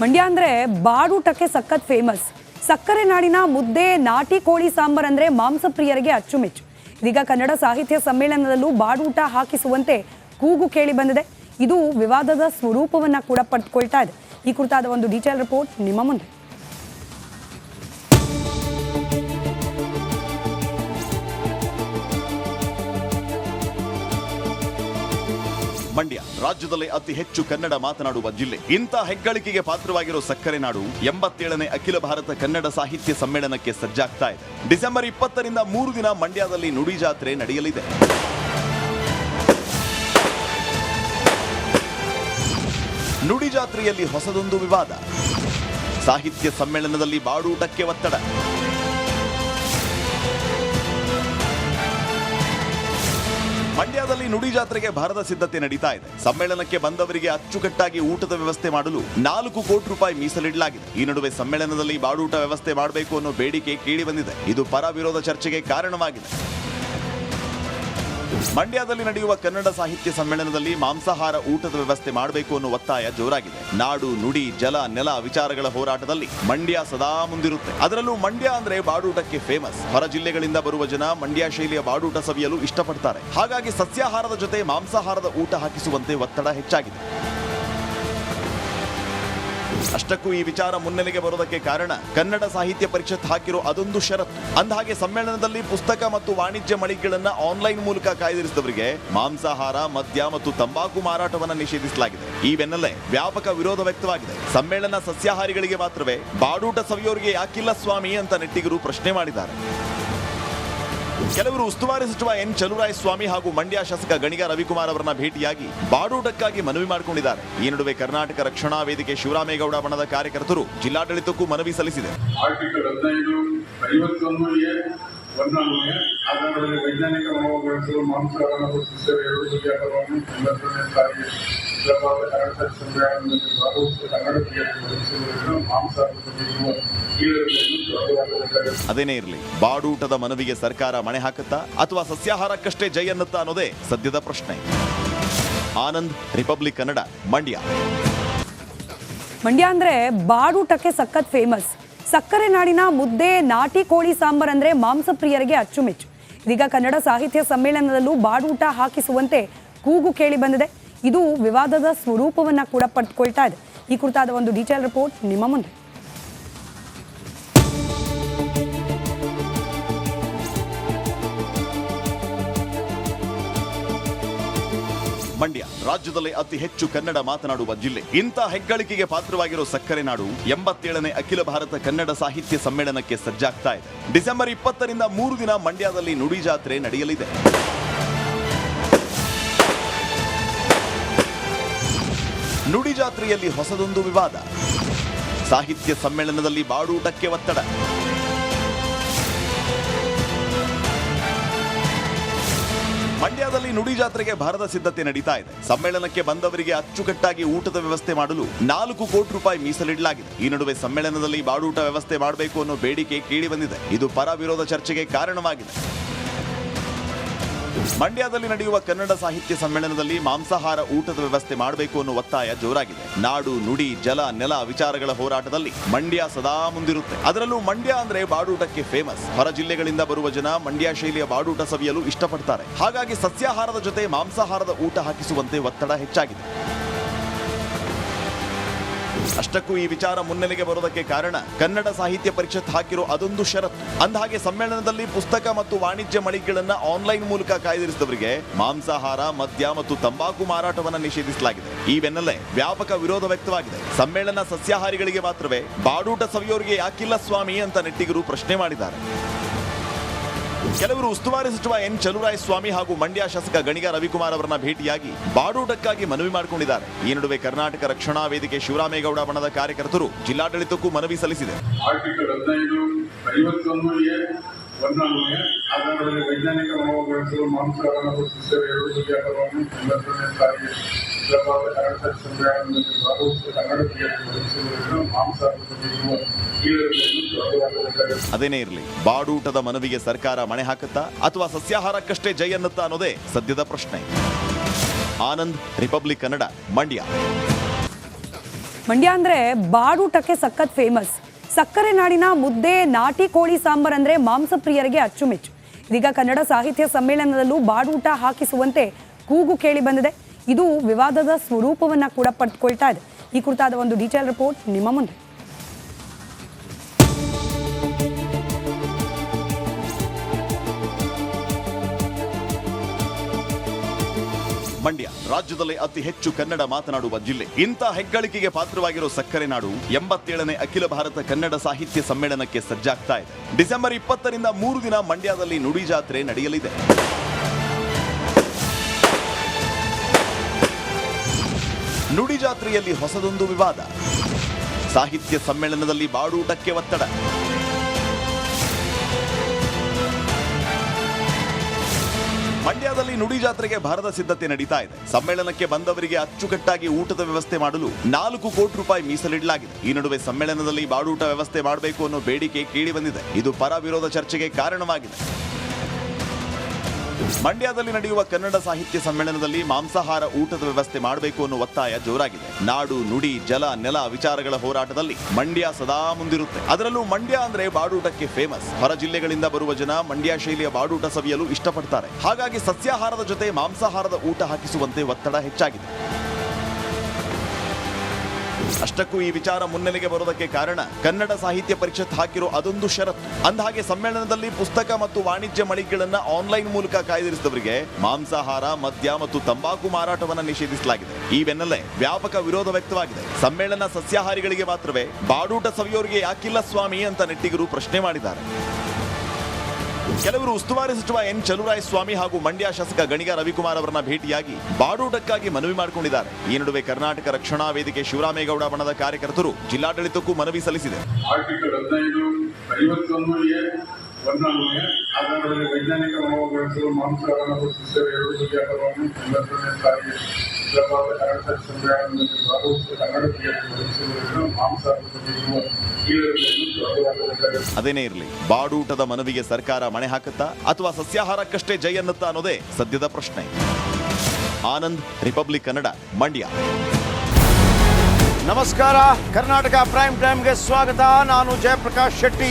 ಮಂಡ್ಯ ಅಂದ್ರೆ ಬಾಡೂಟಕ್ಕೆ ಸಖತ್ ಫೇಮಸ್ ಸಕ್ಕರೆ ನಾಡಿನ ಮುದ್ದೆ, ನಾಟಿ ಕೋಳಿ ಸಾಂಬಾರ್ ಅಂದ್ರೆ ಮಾಂಸಪ್ರಿಯರಿಗೆ ಅಚ್ಚುಮೆಚ್ಚು. ಇದೀಗ ಕನ್ನಡ ಸಾಹಿತ್ಯ ಸಮ್ಮೇಳನದಲ್ಲೂ ಬಾಡೂಟ ಹಾಕಿಸುವಂತೆ ಕೂಗು ಕೇಳಿ ಬಂದಿದೆ. ಇದು ವಿವಾದದ ಸ್ವರೂಪವನ್ನ ಕೂಡ ಪಡೆದುಕೊಳ್ತಾ ಇದೆ. ಈ ಕುರಿತಾದ ಒಂದು ಡೀಟೇಲ್ ರಿಪೋರ್ಟ್ ನಿಮ್ಮ ಮುಂದೆ. ಮಂಡ್ಯ, ರಾಜ್ಯದಲ್ಲಿ ಅತಿ ಹೆಚ್ಚು ಕನ್ನಡ ಮಾತನಾಡುವ ಜಿಲ್ಲೆ. ಇಂಥ ಹೆಗ್ಗಳಿಕೆಗೆ ಪಾತ್ರವಾಗಿರೋ ಸಕ್ಕರೆ ನಾಡು ಎಂಬತ್ತೇಳನೇ ಅಖಿಲ ಭಾರತ ಕನ್ನಡ ಸಾಹಿತ್ಯ ಸಮ್ಮೇಳನಕ್ಕೆ ಸಜ್ಜಾಗ್ತಾ ಇದೆ. ಡಿಸೆಂಬರ್ ಇಪ್ಪತ್ತರಿಂದ ಮೂರು ದಿನ ಮಂಡ್ಯದಲ್ಲಿ ನುಡಿ ಜಾತ್ರೆ ನಡೆಯಲಿದೆ. ನುಡಿ ಜಾತ್ರೆಯಲ್ಲಿ ಹೊಸದೊಂದು ವಿವಾದ. ಸಾಹಿತ್ಯ ಸಮ್ಮೇಳನದಲ್ಲಿ ಬಾಡೂಟಕ್ಕೆ ಒತ್ತಡ. ಮಂಡ್ಯದಲ್ಲಿ ನುಡಿ ಜಾತ್ರೆಗೆ ಭಾರತ ಸಿದ್ಧತೆ ನಡೀತಾ ಇದೆ. ಸಮ್ಮೇಳನಕ್ಕೆ ಬಂದವರಿಗೆ ಅಚ್ಚುಕಟ್ಟಾಗಿ ಊಟದ ವ್ಯವಸ್ಥೆ ಮಾಡಲು ನಾಲ್ಕು ಕೋಟಿ ರೂಪಾಯಿ ಮೀಸಲಿಡಲಾಗಿದೆ. ಈ ನಡುವೆ ಸಮ್ಮೇಳನದಲ್ಲಿ ಬಾಡೂಟ ವ್ಯವಸ್ಥೆ ಮಾಡಬೇಕು ಅನ್ನೋ ಬೇಡಿಕೆ ಕೇಳಿ ಬಂದಿದೆ. ಇದು ಪರ ವಿರೋಧ ಚರ್ಚೆಗೆ ಕಾರಣವಾಗಿದೆ. ಮಂಡ್ಯದಲ್ಲಿ ನಡೆಯುವ ಕನ್ನಡ ಸಾಹಿತ್ಯ ಸಮ್ಮೇಳನದಲ್ಲಿ ಮಾಂಸಾಹಾರ ಊಟದ ವ್ಯವಸ್ಥೆ ಮಾಡಬೇಕು ಅನ್ನುವ ಒತ್ತಾಯ ಜೋರಾಗಿದೆ. ನಾಡು, ನುಡಿ, ಜಲ, ನೆಲ ವಿಚಾರಗಳ ಹೋರಾಟದಲ್ಲಿ ಮಂಡ್ಯ ಸದಾ ಮುಂದಿರುತ್ತೆ. ಅದರಲ್ಲೂ ಮಂಡ್ಯ ಅಂದ್ರೆ ಬಾಡೂಟಕ್ಕೆ ಫೇಮಸ್ ಹೊರ ಜಿಲ್ಲೆಗಳಿಂದ ಬರುವ ಜನ ಮಂಡ್ಯ ಶೈಲಿಯ ಬಾಡೂಟ ಸವಿಯಲು ಇಷ್ಟಪಡ್ತಾರೆ. ಹಾಗಾಗಿ ಸಸ್ಯಾಹಾರದ ಜೊತೆ ಮಾಂಸಾಹಾರದ ಊಟ ಹಾಕಿಸುವಂತೆ ಒತ್ತಡ ಹೆಚ್ಚಾಗಿದೆ. ಅಷ್ಟಕ್ಕೂ ಈ ವಿಚಾರ ಮುನ್ನೆಲೆಗೆ ಬರೋದಕ್ಕೆ ಕಾರಣ ಕನ್ನಡ ಸಾಹಿತ್ಯ ಪರಿಷತ್ ಹಾಕಿರೋ ಅದೊಂದು ಷರತ್ತು. ಅಂದಹಾಗೆ ಸಮ್ಮೇಳನದಲ್ಲಿ ಪುಸ್ತಕ ಮತ್ತು ವಾಣಿಜ್ಯ ಮಳಿಗೆಗಳನ್ನ ಆನ್ಲೈನ್ ಮೂಲಕ ಕಾಯ್ದಿರಿಸಿದವರಿಗೆ ಮಾಂಸಾಹಾರ, ಮದ್ಯ ಮತ್ತು ತಂಬಾಕು ಮಾರಾಟವನ್ನು ನಿಷೇಧಿಸಲಾಗಿದೆ. ಈ ಬೆನ್ನಲ್ಲೇ ವ್ಯಾಪಕ ವಿರೋಧ ವ್ಯಕ್ತವಾಗಿದೆ. ಸಮ್ಮೇಳನ ಸಸ್ಯಾಹಾರಿಗಳಿಗೆ ಮಾತ್ರವೇ ಬಾಡೂಟ ಸವಿಯೋರಿಗೆ ಯಾಕಿಲ್ಲ ಸ್ವಾಮಿ ಅಂತ ನೆಟ್ಟಿಗರು ಪ್ರಶ್ನೆ ಮಾಡಿದ್ದಾರೆ. ಕೆಲವರು ಉಸ್ತುವಾರಿ ಸಚಿವ ಎನ್ ಸ್ವಾಮಿ ಹಾಗೂ ಮಂಡ್ಯ ಶಾಸಕ ಗಣಿಗ ರವಿಕುಮಾರ್ ಅವರನ್ನ ಭೇಟಿಯಾಗಿ ಬಾಡೂಟಕ್ಕಾಗಿ ಮನವಿ ಮಾಡಿಕೊಂಡಿದ್ದಾರೆ. ಈ ನಡುವೆ ಕರ್ನಾಟಕ ರಕ್ಷಣಾ ವೇದಿಕೆ ಶಿವರಾಮೇಗೌಡ ಬಣದ ಕಾರ್ಯಕರ್ತರು ಜಿಲ್ಲಾಡಳಿತಕ್ಕೂ ಮನವಿ ಸಲ್ಲಿಸಿದೆ. ಒಂದನ್ನು ಆಧಾರದಲ್ಲಿ ವೈಜ್ಞಾನಿಕ ಮನೋಗಳಿಸಲು ಮಾಂಸಾಹಾರ ಸಸ್ಯದ ಎರಡು ವ್ಯಾಪಾರವನ್ನು ಒಂಬತ್ತನೇ ಸಾರಿಗೆ ಪ್ರಭಾವ ಕನ್ನಡ ಸಮ್ಮೇಳನದಲ್ಲಿ ಭಾಗವಹಿಸಿದ ಕನ್ನಡ ಒದಗಿಸುವುದರಿಂದ ಇರುವ ಅದೇನೇ ಇರಲಿ ಬಾಡೂಟದ ಮನವಿಗೆ ಸರ್ಕಾರ ಮಣೆ ಹಾಕುತ್ತಾ ಅಥವಾ ಸಸ್ಯಾಹಾರಕ್ಕಷ್ಟೇ ಜೈ ಅನ್ನುತ್ತಾ ಅನ್ನೋದೇ ಸದ್ಯದ ಪ್ರಶ್ನೆ. ಆನಂದ್ ರಿಪಬ್ಲಿಕ್ ಕನ್ನಡ ಮಂಡ್ಯ. ಮಂಡ್ಯ ಅಂದ್ರೆ ಬಾಡೂಟಕ್ಕೆ ಸಖತ್ ಫೇಮಸ್ ಸಕ್ಕರೆ ನಾಡಿನ ಮುದ್ದೆ, ನಾಟಿ ಕೋಳಿ ಸಾಂಬಾರ್ ಅಂದ್ರೆ ಮಾಂಸಪ್ರಿಯರಿಗೆ ಅಚ್ಚುಮೆಚ್ಚು. ಇದೀಗ ಕನ್ನಡ ಸಾಹಿತ್ಯ ಸಮ್ಮೇಳನದಲ್ಲೂ ಬಾಡೂಟ ಹಾಕಿಸುವಂತೆ ಕೂಗು ಕೇಳಿ ಬಂದಿದೆ. ಇದು ವಿವಾದದ ಸ್ವರೂಪವನ್ನ ಕೂಡ ಪಡೆದುಕೊಳ್ತಾ ಇದೆ. ಈ ಕುರಿತಾದ ಒಂದು ಡೀಟೇಲ್ ರಿಪೋರ್ಟ್ ನಿಮ್ಮ ಮುಂದೆ. ಮಂಡ್ಯ, ರಾಜ್ಯದಲ್ಲಿ ಅತಿ ಹೆಚ್ಚು ಕನ್ನಡ ಮಾತನಾಡುವ ಜಿಲ್ಲೆ. ಇಂಥ ಹೆಗ್ಗಳಿಕೆಗೆ ಪಾತ್ರವಾಗಿರೋ ಸಕ್ಕರೆ ನಾಡು ಎಂಬತ್ತೇಳನೇ ಅಖಿಲ ಭಾರತ ಕನ್ನಡ ಸಾಹಿತ್ಯ ಸಮ್ಮೇಳನಕ್ಕೆ ಸಜ್ಜಾಗ್ತಾ ಇದೆ. ಡಿಸೆಂಬರ್ ಇಪ್ಪತ್ತರಿಂದ ಮೂರು ದಿನ ಮಂಡ್ಯದಲ್ಲಿ ನುಡಿ ಜಾತ್ರೆ ನಡೆಯಲಿದೆ. ನುಡಿ ಜಾತ್ರೆಯಲ್ಲಿ ಹೊಸದೊಂದು ವಿವಾದ. ಸಾಹಿತ್ಯ ಸಮ್ಮೇಳನದಲ್ಲಿ ಬಾಡೂಟಕ್ಕೆ ಒತ್ತಡ. ಮಂಡ್ಯದಲ್ಲಿ ನುಡಿ ಜಾತ್ರೆಗೆ ಭಾರತ ಸಿದ್ಧತೆ ನಡೀತಾ ಇದೆ. ಸಮ್ಮೇಳನಕ್ಕೆ ಬಂದವರಿಗೆ ಅಚ್ಚುಕಟ್ಟಾಗಿ ಊಟದ ವ್ಯವಸ್ಥೆ ಮಾಡಲು ನಾಲ್ಕು ಕೋಟಿ ರೂಪಾಯಿ ಮೀಸಲಿಡಲಾಗಿದೆ. ಈ ನಡುವೆ ಸಮ್ಮೇಳನದಲ್ಲಿ ಬಾಡೂಟ ವ್ಯವಸ್ಥೆ ಮಾಡಬೇಕು ಅನ್ನೋ ಬೇಡಿಕೆ ಕೇಳಿ ಬಂದಿದೆ. ಇದು ಪರ ವಿರೋಧ ಚರ್ಚೆಗೆ ಕಾರಣವಾಗಿದೆ. ಮಂಡ್ಯದಲ್ಲಿ ನಡೆಯುವ ಕನ್ನಡ ಸಾಹಿತ್ಯ ಸಮ್ಮೇಳನದಲ್ಲಿ ಮಾಂಸಾಹಾರ ಊಟದ ವ್ಯವಸ್ಥೆ ಮಾಡಬೇಕು ಅನ್ನೋ ಒತ್ತಾಯ ಜೋರಾಗಿದೆ. ನಾಡು, ನುಡಿ, ಜಲ, ನೆಲ ವಿಚಾರಗಳ ಹೋರಾಟದಲ್ಲಿ ಮಂಡ್ಯ ಸದಾ ಮುಂದಿರುತ್ತೆ. ಅದರಲ್ಲೂ ಮಂಡ್ಯ ಅಂದ್ರೆ ಬಾಡೂಟಕ್ಕೆ ಫೇಮಸ್ ಹೊರ ಜಿಲ್ಲೆಗಳಿಂದ ಬರುವ ಜನ ಮಂಡ್ಯ ಶೈಲಿಯ ಬಾಡೂಟ ಸವಿಯಲು ಇಷ್ಟಪಡ್ತಾರೆ. ಹಾಗಾಗಿ ಸಸ್ಯಾಹಾರದ ಜೊತೆ ಮಾಂಸಾಹಾರದ ಊಟ ಹಾಕಿಸುವಂತೆ ಒತ್ತಡ ಹೆಚ್ಚಾಗಿದೆ. ಅಷ್ಟಕ್ಕೂ ಈ ವಿಚಾರ ಮುನ್ನೆಲೆಗೆ ಬರೋದಕ್ಕೆ ಕಾರಣ ಕನ್ನಡ ಸಾಹಿತ್ಯ ಪರಿಷತ್ ಹಾಕಿರೋ ಅದೊಂದು ಷರತ್ತು. ಅಂದಹಾಗೆ ಸಮ್ಮೇಳನದಲ್ಲಿ ಪುಸ್ತಕ ಮತ್ತು ವಾಣಿಜ್ಯ ಮಳಿಗೆಗಳನ್ನ ಆನ್ಲೈನ್ ಮೂಲಕ ಕಾಯ್ದಿರಿಸಿದವರಿಗೆ ಮಾಂಸಾಹಾರ, ಮದ್ಯ ಮತ್ತು ತಂಬಾಕು ಮಾರಾಟವನ್ನ ನಿಷೇಧಿಸಲಾಗಿದೆ. ಈ ಬೆನ್ನಲ್ಲೇ ವ್ಯಾಪಕ ವಿರೋಧ ವ್ಯಕ್ತವಾಗಿದೆ. ಸಮ್ಮೇಳನ ಸಸ್ಯಾಹಾರಿಗಳಿಗೆ ಮಾತ್ರವೇ ಬಾಡೂಟ ಸವಿಯೋರಿಗೆ ಯಾಕಿಲ್ಲ ಸ್ವಾಮಿ ಅಂತ ನೆಟ್ಟಿಗರು ಪ್ರಶ್ನೆ ಮಾಡಿದ್ದಾರೆ. ಕೆಲವರು ಉಸ್ತುವಾರಿ ಸಚಿವ ಎನ್ ಸ್ವಾಮಿ ಹಾಗೂ ಮಂಡ್ಯ ಶಾಸಕ ಗಣಿಗ ರವಿಕುಮಾರ್ ಅವರನ್ನ ಭೇಟಿಯಾಗಿ ಬಾಡೂಟಕ್ಕಾಗಿ ಮನವಿ ಮಾಡಿಕೊಂಡಿದ್ದಾರೆ. ಈ ನಡುವೆ ಕರ್ನಾಟಕ ರಕ್ಷಣಾ ವೇದಿಕೆ ಶಿವರಾಮೇಗೌಡ ಬಣದ ಕಾರ್ಯಕರ್ತರು ಜಿಲ್ಲಾಡಳಿತಕ್ಕೂ ಮನವಿ ಸಲ್ಲಿಸಿದೆ. ಒಂದನ್ನು ಆಧಾರದಲ್ಲಿ ವೈಜ್ಞಾನಿಕ ಮನೋಗಳಿಸಲು ಮಾಂಸಾಹಾರ ಎರಡು ವ್ಯಾಪಾರವನ್ನು ಒಂಬತ್ತನೇ ಸಾರಿಗೆ ಹೈದರಾಬಾದ್ ಕನ್ನಡ ಸಂಗ್ರಹಣದಲ್ಲಿ ಭಾಗವಹಿಸಿದ ಕನ್ನಡ ಇರುವ ಕೀಳರಿಮೆಯನ್ನು ಅದೇನೇ ಇರಲಿ ಬಾಡೂಟದ ಮನವಿಗೆ ಸರ್ಕಾರ ಮಣೆ ಹಾಕುತ್ತಾ ಅಥವಾ ಸಸ್ಯಾಹಾರಕ್ಕಷ್ಟೇ ಜೈ ಅನ್ನುತ್ತಾ ಅನ್ನೋದೇ ಸದ್ಯದ ಪ್ರಶ್ನೆ. ಆನಂದ್ ರಿಪಬ್ಲಿಕ್ ಕನ್ನಡ ಮಂಡ್ಯ. ಮಂಡ್ಯ ಅಂದ್ರೆ ಬಾಡೂಟಕ್ಕೆ ಸಖತ್ ಫೇಮಸ್ ಸಕ್ಕರೆ ನಾಡಿನ ಮುದ್ದೆ, ನಾಟಿ ಕೋಳಿ ಸಾಂಬಾರ್ ಅಂದ್ರೆ ಮಾಂಸಪ್ರಿಯರಿಗೆ ಅಚ್ಚುಮೆಚ್ಚು. ಇದೀಗ ಕನ್ನಡ ಸಾಹಿತ್ಯ ಸಮ್ಮೇಳನದಲ್ಲೂ ಬಾಡೂಟ ಹಾಕಿಸುವಂತೆ ಕೂಗು ಕೇಳಿ ಬಂದಿದೆ. ಇದು ವಿವಾದದ ಸ್ವರೂಪವನ್ನ ಕೂಡ ಪಡೆದುಕೊಳ್ತಾ ಇದೆ. ಈ ಕುರಿತಾದ ಒಂದು ಡೀಟೇಲ್ ರಿಪೋರ್ಟ್ ನಿಮ್ಮ ಮುಂದೆ. ಮಂಡ್ಯ, ರಾಜ್ಯದಲ್ಲಿ ಅತಿ ಹೆಚ್ಚು ಕನ್ನಡ ಮಾತನಾಡುವ ಜಿಲ್ಲೆ. ಇಂಥ ಹೆಗ್ಗಳಿಕೆಗೆ ಪಾತ್ರವಾಗಿರೋ ಸಕ್ಕರೆ ನಾಡು ಎಂಬತ್ತೇಳನೇ ಅಖಿಲ ಭಾರತ ಕನ್ನಡ ಸಾಹಿತ್ಯ ಸಮ್ಮೇಳನಕ್ಕೆ ಸಜ್ಜಾಗ್ತಾ ಇದೆ. ಡಿಸೆಂಬರ್ ಇಪ್ಪತ್ತರಿಂದ ಮೂರು ದಿನ ಮಂಡ್ಯದಲ್ಲಿ ನುಡಿ ಜಾತ್ರೆ ನಡೆಯಲಿದೆ. ನುಡಿ ಜಾತ್ರೆಯಲ್ಲಿ ಹೊಸದೊಂದು ವಿವಾದ. ಸಾಹಿತ್ಯ ಸಮ್ಮೇಳನದಲ್ಲಿ ಬಾಡೂಟಕ್ಕೆ ಒತ್ತಡ. ಮಂಡ್ಯದಲ್ಲಿ ನುಡಿ ಜಾತ್ರೆಗೆ ಭಾರತ ಸಿದ್ಧತೆ ನಡೀತಾ ಇದೆ. ಸಮ್ಮೇಳನಕ್ಕೆ ಬಂದವರಿಗೆ ಅಚ್ಚುಕಟ್ಟಾಗಿ ಊಟದ ವ್ಯವಸ್ಥೆ ಮಾಡಲು ನಾಲ್ಕು ಕೋಟಿ ರೂಪಾಯಿ ಮೀಸಲಿಡಲಾಗಿದೆ. ಈ ನಡುವೆ ಸಮ್ಮೇಳನದಲ್ಲಿ ಬಾಡೂಟ ವ್ಯವಸ್ಥೆ ಮಾಡಬೇಕು ಅನ್ನೋ ಬೇಡಿಕೆ ಕೇಳಿ ಬಂದಿದೆ. ಇದು ಪರ ವಿರೋಧ ಚರ್ಚೆಗೆ ಕಾರಣವಾಗಿದೆ. ಮಂಡ್ಯದಲ್ಲಿ ನಡೆಯುವ ಕನ್ನಡ ಸಾಹಿತ್ಯ ಸಮ್ಮೇಳನದಲ್ಲಿ ಮಾಂಸಾಹಾರ ಊಟದ ವ್ಯವಸ್ಥೆ ಮಾಡಬೇಕು ಅನ್ನುವ ಒತ್ತಾಯ ಜೋರಾಗಿದೆ. ನಾಡು, ನುಡಿ, ಜಲ, ನೆಲ ವಿಚಾರಗಳ ಹೋರಾಟದಲ್ಲಿ ಮಂಡ್ಯ ಸದಾ ಮುಂದಿರುತ್ತೆ. ಅದರಲ್ಲೂ ಮಂಡ್ಯ ಅಂದ್ರೆ ಬಾಡೂಟಕ್ಕೆ ಫೇಮಸ್ ಹೊರ ಜಿಲ್ಲೆಗಳಿಂದ ಬರುವ ಜನ ಮಂಡ್ಯ ಶೈಲಿಯ ಬಾಡೂಟ ಸವಿಯಲು ಇಷ್ಟಪಡ್ತಾರೆ. ಹಾಗಾಗಿ ಸಸ್ಯಾಹಾರದ ಜೊತೆ ಮಾಂಸಾಹಾರದ ಊಟ ಹಾಕಿಸುವಂತೆ ಒತ್ತಡ ಹೆಚ್ಚಾಗಿದೆ. ಅಷ್ಟಕ್ಕೂ ಈ ವಿಚಾರ ಮುನ್ನೆಲೆಗೆ ಬರೋದಕ್ಕೆ ಕಾರಣ. ಕನ್ನಡ ಸಾಹಿತ್ಯ ಪರಿಷತ್ ಹಾಕಿರೋ ಅದೊಂದು ಷರತ್ತು. ಅಂದಹಾಗೆ ಸಮ್ಮೇಳನದಲ್ಲಿ ಪುಸ್ತಕ ಮತ್ತು ವಾಣಿಜ್ಯ ಮಳಿಗೆಗಳನ್ನ ಆನ್ಲೈನ್ ಮೂಲಕ ಕಾಯ್ದಿರಿಸಿದವರಿಗೆ ಮಾಂಸಾಹಾರ, ಮದ್ಯ ಮತ್ತು ತಂಬಾಕು ಮಾರಾಟವನ್ನು ನಿಷೇಧಿಸಲಾಗಿದೆ. ಈ ಬೆನ್ನಲ್ಲೇ ವ್ಯಾಪಕ ವಿರೋಧ ವ್ಯಕ್ತವಾಗಿದೆ. ಸಮ್ಮೇಳನ ಸಸ್ಯಾಹಾರಿಗಳಿಗೆ ಮಾತ್ರವೇ ಬಾಡೂಟ ಸವಿಯೋರಿಗೆ ಯಾಕಿಲ್ಲ ಸ್ವಾಮಿ ಅಂತ ನೆಟ್ಟಿಗರು ಪ್ರಶ್ನೆ ಮಾಡಿದ್ದಾರೆ. ಕೆಲವರು ಉಸ್ತುವಾರಿ ಸಚಿವ ಎನ್ ಸ್ವಾಮಿ ಹಾಗೂ ಮಂಡ್ಯ ಶಾಸಕ ಗಣಿಗ ರವಿಕುಮಾರ್ ಅವರನ್ನ ಭೇಟಿಯಾಗಿ ಬಾಡೂಟಕ್ಕಾಗಿ ಮನವಿ ಮಾಡಿಕೊಂಡಿದ್ದಾರೆ. ಈ ನಡುವೆ ಕರ್ನಾಟಕ ರಕ್ಷಣಾ ವೇದಿಕೆ ಶಿವರಾಮೇಗೌಡ ಬಣದ ಕಾರ್ಯಕರ್ತರು ಜಿಲ್ಲಾಡಳಿತಕ್ಕೂ ಮನವಿ ಸಲ್ಲಿಸಿದೆ. ಒಂದರಲ್ಲಿ ಆಧಾರದಲ್ಲಿ ವೈಜ್ಞಾನಿಕ ಮನೋಭಾವಿಸಲು ಮಾಂಸಾಹಾರ ಗುರುತಿಸಿದರೆ ಎರಡು ವ್ಯಾಪಾರವನ್ನು ಎಂಬತ್ತನೇ ತಾರೀಕು ಹೈದರಾಬಾದ್ ಕನ್ನಡ ಸಮ್ಮೇಳನದಲ್ಲಿ ಭಾಗವಹಿಸಿದ ಕನ್ನಡಕ್ಕೆ ಒದಗಿಸುವುದರಿಂದ ಮಾಂಸಾಹಾರದ ಬಗ್ಗೆ ಇರುವ ಕೀಳರಿಮೆಯನ್ನು ತೊಡೆದುಹಾಕಬೇಕಾಗಿದೆ. ಅದೇನೇ ಇರಲಿ ಬಾಡೂಟದ ಮನವಿಗೆ ಸರ್ಕಾರ ಮಣೆ ಹಾಕುತ್ತಾ ಅಥವಾ ಸಸ್ಯಾಹಾರಕ್ಕಷ್ಟೇ ಜೈ ಅನ್ನುತ್ತಾ ಅನ್ನೋದೇ ಸದ್ಯದ ಪ್ರಶ್ನೆ. ಆನಂದ್ ರಿಪಬ್ಲಿಕ್ ಕನ್ನಡ ಮಂಡ್ಯ. ನಮಸ್ಕಾರ ಕರ್ನಾಟಕ ಪ್ರೈಮ್ ಟೈಮ್ಗೆ ಸ್ವಾಗತ. ನಾನು ಜಯಪ್ರಕಾಶ್ ಶೆಟ್ಟಿ.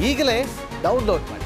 ಈಗಲೇ ಡೌನ್ಲೋಡ್ ಮಾಡಿ